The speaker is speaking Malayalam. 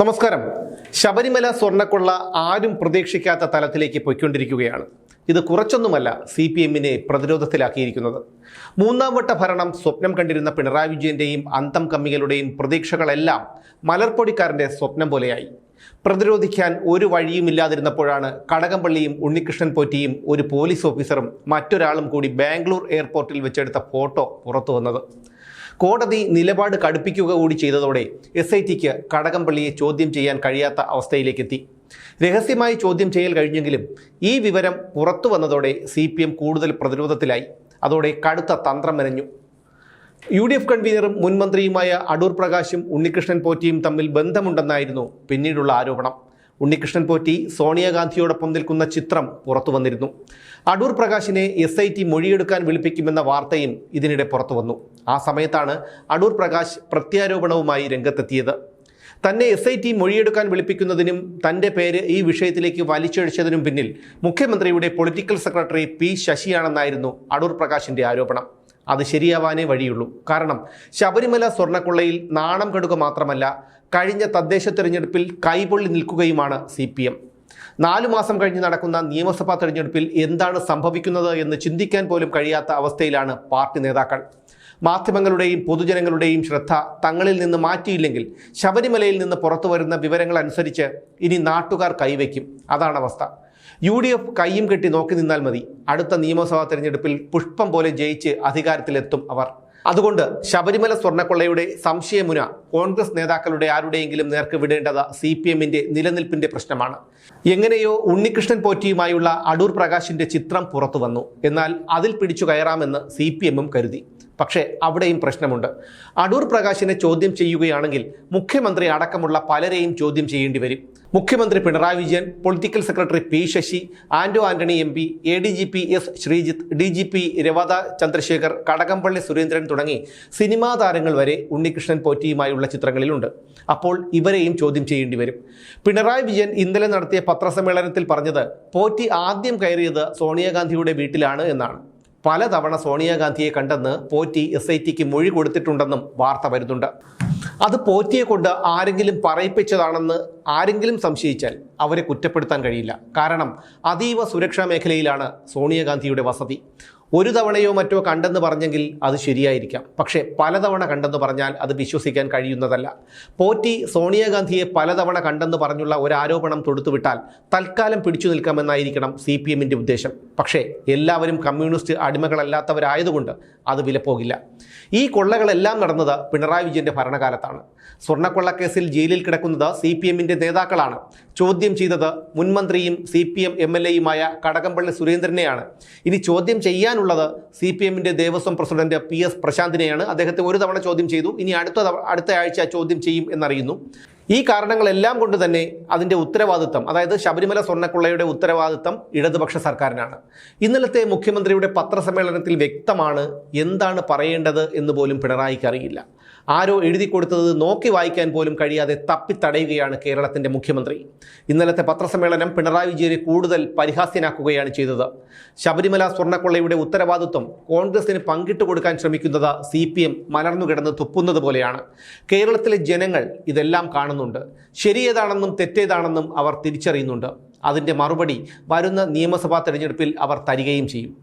നമസ്കാരം. ശബരിമല സ്വർണക്കൊള്ള ആരും പ്രതീക്ഷിക്കാത്ത തലത്തിലേക്ക് പൊയ്ക്കൊണ്ടിരിക്കുകയാണ്. ഇത് കുറച്ചൊന്നുമല്ല സി പി എമ്മിനെ പ്രതിരോധത്തിലാക്കിയിരിക്കുന്നത്. മൂന്നാം വട്ട ഭരണം സ്വപ്നം കണ്ടിരുന്ന പിണറായി വിജയന്റെയും അന്തം കമ്മികളുടെയും പ്രതീക്ഷകളെല്ലാം മലർപ്പൊടിക്കാരന്റെ സ്വപ്നം പോലെയായി. പ്രതിരോധിക്കാൻ ഒരു വഴിയുമില്ലാതിരുന്നപ്പോഴാണ് കടകംപള്ളിയും ഉണ്ണികൃഷ്ണൻ പോറ്റിയും ഒരു പോലീസ് ഓഫീസറും മറ്റൊരാളും കൂടി ബാംഗ്ലൂർ എയർപോർട്ടിൽ വെച്ചെടുത്ത ഫോട്ടോ പുറത്തു വന്നത് കോടതി നിലപാട് കടുപ്പിക്കുക കൂടി ചെയ്തതോടെ എസ് ഐ ടിക്ക് കടകംപള്ളിയെ ചോദ്യം ചെയ്യാൻ കഴിയാത്ത അവസ്ഥയിലേക്കെത്തി. രഹസ്യമായി ചോദ്യം ചെയ്യൽ കഴിഞ്ഞെങ്കിലും ഈ വിവരം പുറത്തു വന്നതോടെ സി പി എം കൂടുതൽ പ്രതിരോധത്തിലായി. അതോടെ കടുത്ത തന്ത്രം മെനഞ്ഞു. യു ഡി എഫ് കൺവീനറും മുൻമന്ത്രിയുമായ അടൂർ പ്രകാശും ഉണ്ണികൃഷ്ണൻ പോറ്റിയും തമ്മിൽ ബന്ധമുണ്ടെന്നായിരുന്നു പിന്നീടുള്ള ആരോപണം. ഉണ്ണികൃഷ്ണൻ പോറ്റി സോണിയാഗാന്ധിയോടൊപ്പം നിൽക്കുന്ന ചിത്രം പുറത്തു വന്നിരുന്നു. അടൂർ പ്രകാശിനെ എസ് ഐ ടി മൊഴിയെടുക്കാൻ വിളിപ്പിക്കുമെന്ന വാർത്തയും ഇതിനിടെ പുറത്തു വന്നു. ആ സമയത്താണ് അടൂർ പ്രകാശ് പ്രത്യാരോപണവുമായി രംഗത്തെത്തിയത്. തന്നെ എസ് ഐ ടി മൊഴിയെടുക്കാൻ വിളിപ്പിക്കുന്നതിനും തന്റെ പേര് ഈ വിഷയത്തിലേക്ക് വലിച്ചഴിച്ചതിനും പിന്നിൽ മുഖ്യമന്ത്രിയുടെ പൊളിറ്റിക്കൽ സെക്രട്ടറി പി ശശിയാണെന്നായിരുന്നു അടൂർ പ്രകാശിന്റെ ആരോപണം. അത് ശരിയാവാനേ വഴിയുള്ളൂ. കാരണം ശബരിമല സ്വർണക്കൊള്ളയിൽ നാണം കെടുക മാത്രമല്ല കഴിഞ്ഞ തദ്ദേശ തെരഞ്ഞെടുപ്പിൽ കൈപൊള്ളി നിൽക്കുകയുമാണ് സി പി എം. നാലു മാസം കഴിഞ്ഞ് നടക്കുന്ന നിയമസഭാ തെരഞ്ഞെടുപ്പിൽ എന്താണ് സംഭവിക്കുന്നത് എന്ന് ചിന്തിക്കാൻ പോലും കഴിയാത്ത അവസ്ഥയിലാണ് പാർട്ടി നേതാക്കൾ. മാധ്യമങ്ങളുടെയും പൊതുജനങ്ങളുടെയും ശ്രദ്ധ തങ്ങളിൽ നിന്ന് മാറ്റിയില്ലെങ്കിൽ ശബരിമലയിൽ നിന്ന് പുറത്തു വരുന്ന വിവരങ്ങളനുസരിച്ച് ഇനി നാട്ടുകാർ കൈവയ്ക്കും. അതാണ് അവസ്ഥ. യു ഡി എഫ് കയ്യും കെട്ടി നോക്കി നിന്നാൽ മതി. അടുത്ത നിയമസഭാ തെരഞ്ഞെടുപ്പിൽ പുഷ്പം പോലെ ജയിച്ച് അധികാരത്തിലെത്തും അവർ. അതുകൊണ്ട് ശബരിമല സ്വർണക്കൊള്ളയുടെ സംശയമുന കോൺഗ്രസ് നേതാക്കളുടെ ആരുടെയെങ്കിലും നേർക്ക് വിടേണ്ടത് സി പി എമ്മിന്റെ നിലനിൽപ്പിന്റെ പ്രശ്നമാണ്. എങ്ങനെയോ ഉണ്ണികൃഷ്ണൻ പോറ്റിയുമായുള്ള അടൂർ പ്രകാശിന്റെ ചിത്രം പുറത്തു വന്നു. എന്നാൽ അതിൽ പിടിച്ചു കയറാമെന്ന് സി പി എമ്മും കരുതി. പക്ഷേ അവിടെയും പ്രശ്നമുണ്ട്. അടൂർ പ്രകാശിനെ ചോദ്യം ചെയ്യുകയാണെങ്കിൽ മുഖ്യമന്ത്രി അടക്കമുള്ള പലരെയും ചോദ്യം ചെയ്യേണ്ടി വരും. മുഖ്യമന്ത്രി Pinarayi Vijayan political secretary P Sasi Anto Antony M P A D G P S Sreejith D G P Ravada Chandrasekhar Kadakampally Surendran തുടങ്ങി സിനിമാ താരങ്ങൾ വരെ ഉണ്ണികൃഷ്ണൻ പോറ്റിയുമായുള്ള ചിത്രങ്ങളിലുണ്ട്. അപ്പോൾ ഇവരെയും ചോദ്യം ചെയ്യേണ്ടി വരും. പിണറായി വിജയൻ ഇന്നലെ നടത്തിയ പത്രസമ്മേളനത്തിൽ പറഞ്ഞത് പോറ്റി ആദ്യം കയറിയത് സോണിയാഗാന്ധിയുടെ വീട്ടിലാണ് എന്നാണ്. പലതവണ സോണിയാഗാന്ധിയെ കണ്ടെന്ന് പോറ്റി എസ് ഐ ടിക്ക് മൊഴി കൊടുത്തിട്ടുണ്ടെന്നും വാർത്ത വരുന്നുണ്ട്. അത് പോറ്റിയെ കൊണ്ട് ആരെങ്കിലും പറയിപ്പിച്ചതാണെന്ന് ആരെങ്കിലും സംശയിച്ചാൽ അവരെ കുറ്റപ്പെടുത്താൻ കഴിയില്ല. കാരണം അതീവ സുരക്ഷാ മേഖലയിലാണ് സോണിയാഗാന്ധിയുടെ വസതി. ഒരു തവണയോ മറ്റോ കണ്ടെന്ന് പറഞ്ഞെങ്കിൽ അത് ശരിയായിരിക്കാം. പക്ഷേ പലതവണ കണ്ടെന്ന് പറഞ്ഞാൽ അത് വിശ്വസിക്കാൻ കഴിയുന്നതല്ല. പോറ്റി സോണിയാഗാന്ധിയെ പലതവണ കണ്ടെന്ന് പറഞ്ഞുള്ള ഒരു ആരോപണം തൊടുത്തുവിട്ടാൽ തൽക്കാലം പിടിച്ചു നിൽക്കാമെന്നായിരിക്കണം സി പി എമ്മിന്റെ ഉദ്ദേശം. പക്ഷേ എല്ലാവരും കമ്മ്യൂണിസ്റ്റ് അടിമകളല്ലാത്തവരായതുകൊണ്ട് അത് വിലപ്പോകില്ല. ഈ കൊള്ളകളെല്ലാം നടന്നത് പിണറായി വിജയന്റെ ഭരണകാലത്താണ്. സ്വർണക്കൊള്ളക്കേസിൽ ജയിലിൽ കിടക്കുന്നത് സി പി എമ്മിന്റെ നേതാക്കളാണ്. ചോദ്യം ചെയ്തത് മുൻമന്ത്രിയും C P M M L എയുമായ Kadakampally സുരേന്ദ്രനെയാണ്. ഇനി ചോദ്യം ചെയ്യാനുള്ളത് സി പി എമ്മിന്റെ ദേവസ്വം പ്രസിഡന്റ് പി എസ് പ്രശാന്തിനെയാണ്. അദ്ദേഹത്തെ ഒരു തവണ ചോദ്യം ചെയ്തു. ഇനി അടുത്ത അടുത്ത ആഴ്ച ചോദ്യം ചെയ്യും എന്നറിയുന്നു. ഈ കാരണങ്ങളെല്ലാം കൊണ്ട് തന്നെ അതിന്റെ ഉത്തരവാദിത്തം അതായത് ശബരിമല സ്വർണക്കൊള്ളയുടെ ഉത്തരവാദിത്തം ഇടതുപക്ഷ സർക്കാരിനാണ്. ഇന്നലത്തെ മുഖ്യമന്ത്രിയുടെ പത്രസമ്മേളനത്തിൽ വ്യക്തമാണ് എന്താണ് പറയേണ്ടത് എന്ന് പോലും പിണറായിക്ക് അറിയില്ല. ആരോ എഴുതി കൊടുത്തത് നോക്കി വായിക്കാൻ പോലും കഴിയാതെ തപ്പിത്തടയുകയാണ് കേരളത്തിന്റെ മുഖ്യമന്ത്രി. ഇന്നലത്തെ പത്രസമ്മേളനം പിണറായി വിജയനെ കൂടുതൽ പരിഹാസ്യനാക്കുകയാണ് ചെയ്തത്. ശബരിമല സ്വർണക്കൊള്ളയുടെ ഉത്തരവാദിത്വം കോൺഗ്രസിന് പങ്കിട്ട് കൊടുക്കാൻ ശ്രമിക്കുന്നത് സി പി എം മലർന്നുകിടന്ന് തുപ്പുന്നത് പോലെയാണ്. കേരളത്തിലെ ജനങ്ങൾ ഇതെല്ലാം കാണുന്നുണ്ട്. ശരിയേതാണെന്നും തെറ്റേതാണെന്നും അവർ തിരിച്ചറിയുന്നുണ്ട്. അതിന്റെ മറുപടി വരുന്ന നിയമസഭാ തെരഞ്ഞെടുപ്പിൽ അവർ തരികയും ചെയ്യും.